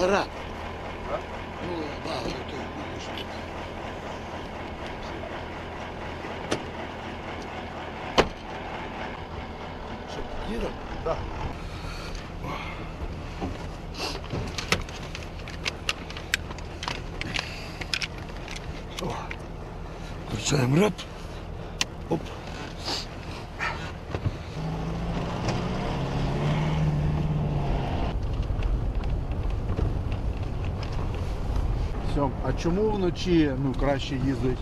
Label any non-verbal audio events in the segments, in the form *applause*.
Вперед. Ну, да, готовий. Що, їдемо? Да. Включаємо реп. Оп. Сьом, а чому вночі ну, краще їздить?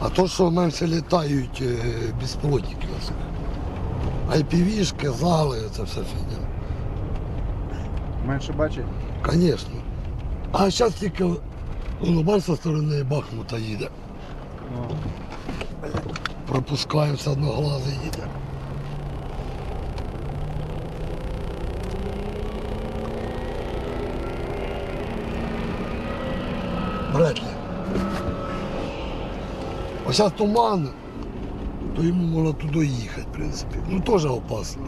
А то, що менше літають е, безпілотники. оце. IPV-шки, зали, це все фігня. Менше бачить? Звісно. А зараз тільки зі сторони Бахмута їде. Пропускаю, все їде. Вряд ли. Ось зараз туман, то йому можна туди їхати, в принципі. Ну теж опасно.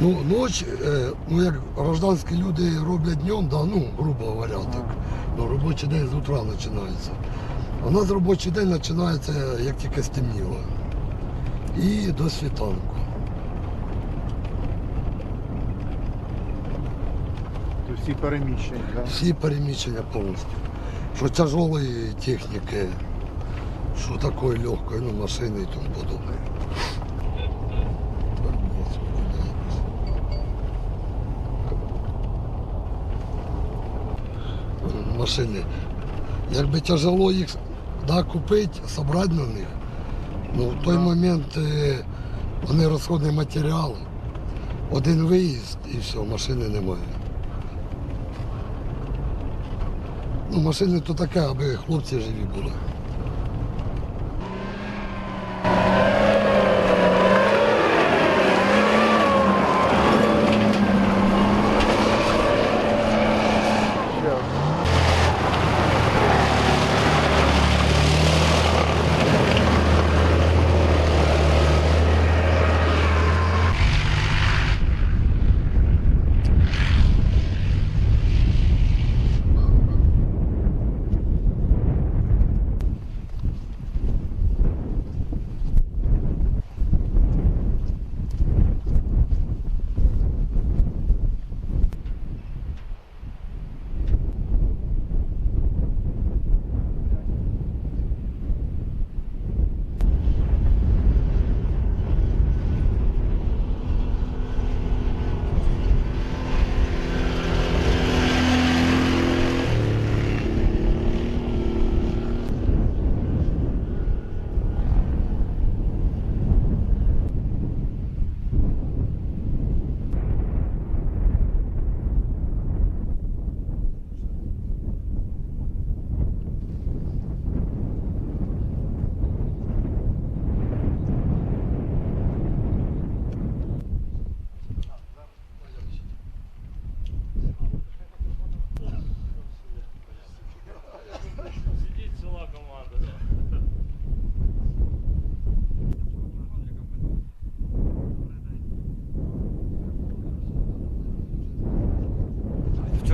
Ну, ніч, е, ну як гражданські люди роблять днем, да, ну, грубо говоря, так. Ну, робочий день з утра починається. У нас робочий день починається, як тільки стемніло. І до світанку. то всі переміщення, да? Всі переміщення повністю. Що тяжелої техніки, що такої легкої, ну, машини і тому подобне. Машини. Якби тяжело їх да, купити, зібрати на них, ну в той момент е, вони розходний матеріал. Один виїзд і все, машини немає. Ну, машини то така, аби хлопці живі були.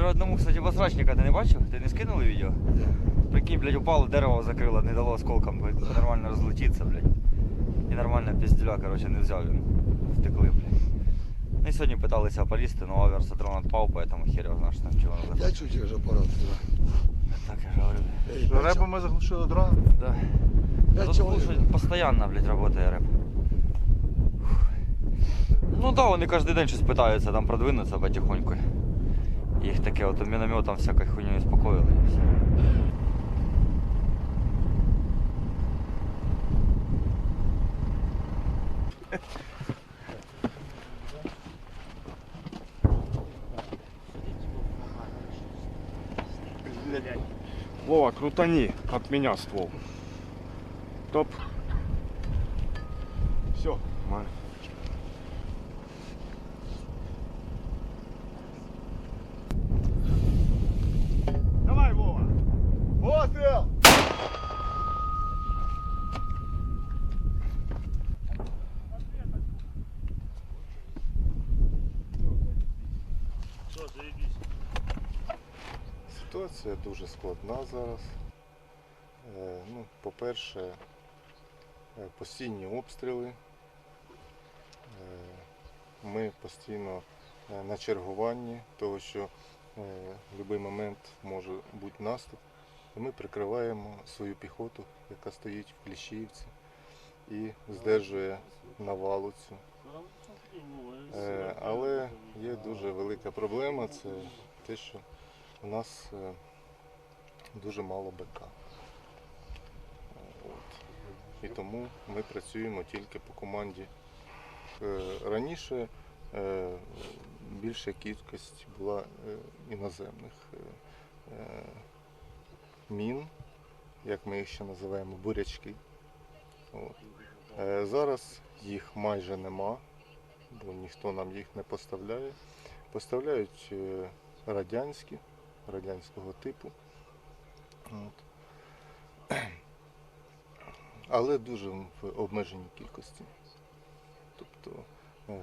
Вчора одному, кстати, басрачника ти не бачив? Ти не скинули відео? Прикинь, блядь, упало, дерево закрило, не дало осколком блядь, нормально розлетіться, блядь. І нормально піздюля, короче, не взяв він. Втекли, блядь. Ну і сьогодні питалися полізти, но авіасатрон відпав, поэтому хер його знає, що там чого не Я чуть вже пора. Так я ж говорю. Що репом ми заглушили дрон? Да. Пять Тут слушай, постоянно, блядь, работає рэп. Ну да, вони кожен день щось питаються там продвинутися потихоньку. Їх таке от мінометом всякою хуйнею успокоїли і все. Вова, крутани от меня ствол. Топ. Все, нормально. Пострел! Ситуація дуже складна зараз. Е, Ну, по-перше, е, постійні обстріли. Е, Ми постійно на чергуванні, того що в будь-який момент може бути наступ. І ми прикриваємо свою піхоту, яка стоїть в Кліщівці і здержує навалу цю. Е, Але є дуже велика проблема, це те, що у нас е, дуже мало БК. Е, От. І тому ми працюємо тільки по команді. Раніше більша кількість була іноземних мін, як ми їх ще називаємо, бурячки. От. Е, Зараз їх майже нема, бо ніхто нам їх не поставляє. Поставляють е, радянські, радянського типу. От. *clears throat* Але дуже в обмеженій кількості. Тобто е,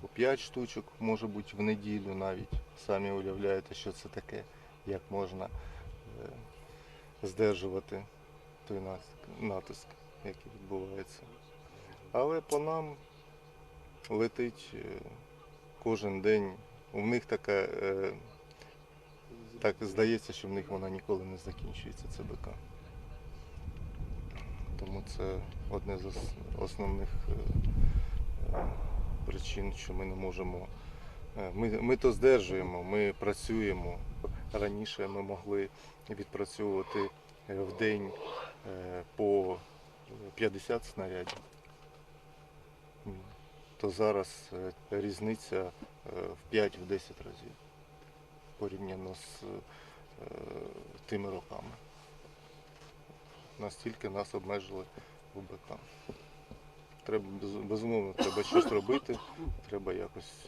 по 5 штучок може бути в неділю навіть. Самі уявляєте, що це таке, як можна е, здержувати той натиск, який відбувається. Але по нам летить е, кожен день. У них така, е, так здається, що в них вона ніколи не закінчується, це БК. Тому це одне з основних причин, що ми не можемо. Е, Ми, ми то здержуємо, ми працюємо. Раніше ми могли відпрацьовувати е, в день е, по 50 снарядів. То зараз різниця в 5-10 разів порівняно з тими роками. Настільки нас обмежили в БК. Треба безумовно, треба щось робити, треба якось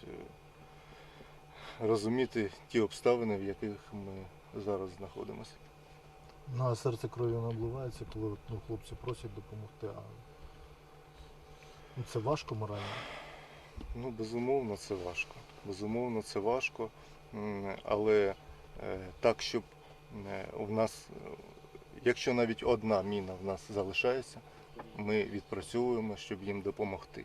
розуміти ті обставини, в яких ми зараз знаходимося. Ну, а серце кров'ю не обливається, коли ну, хлопці просять допомогти. А... Ну, це важко морально. Ну, безумовно, це важко. Безумовно, це важко. Але е, так, щоб е, у нас, е, якщо навіть одна міна в нас залишається, ми відпрацьовуємо, щоб їм допомогти.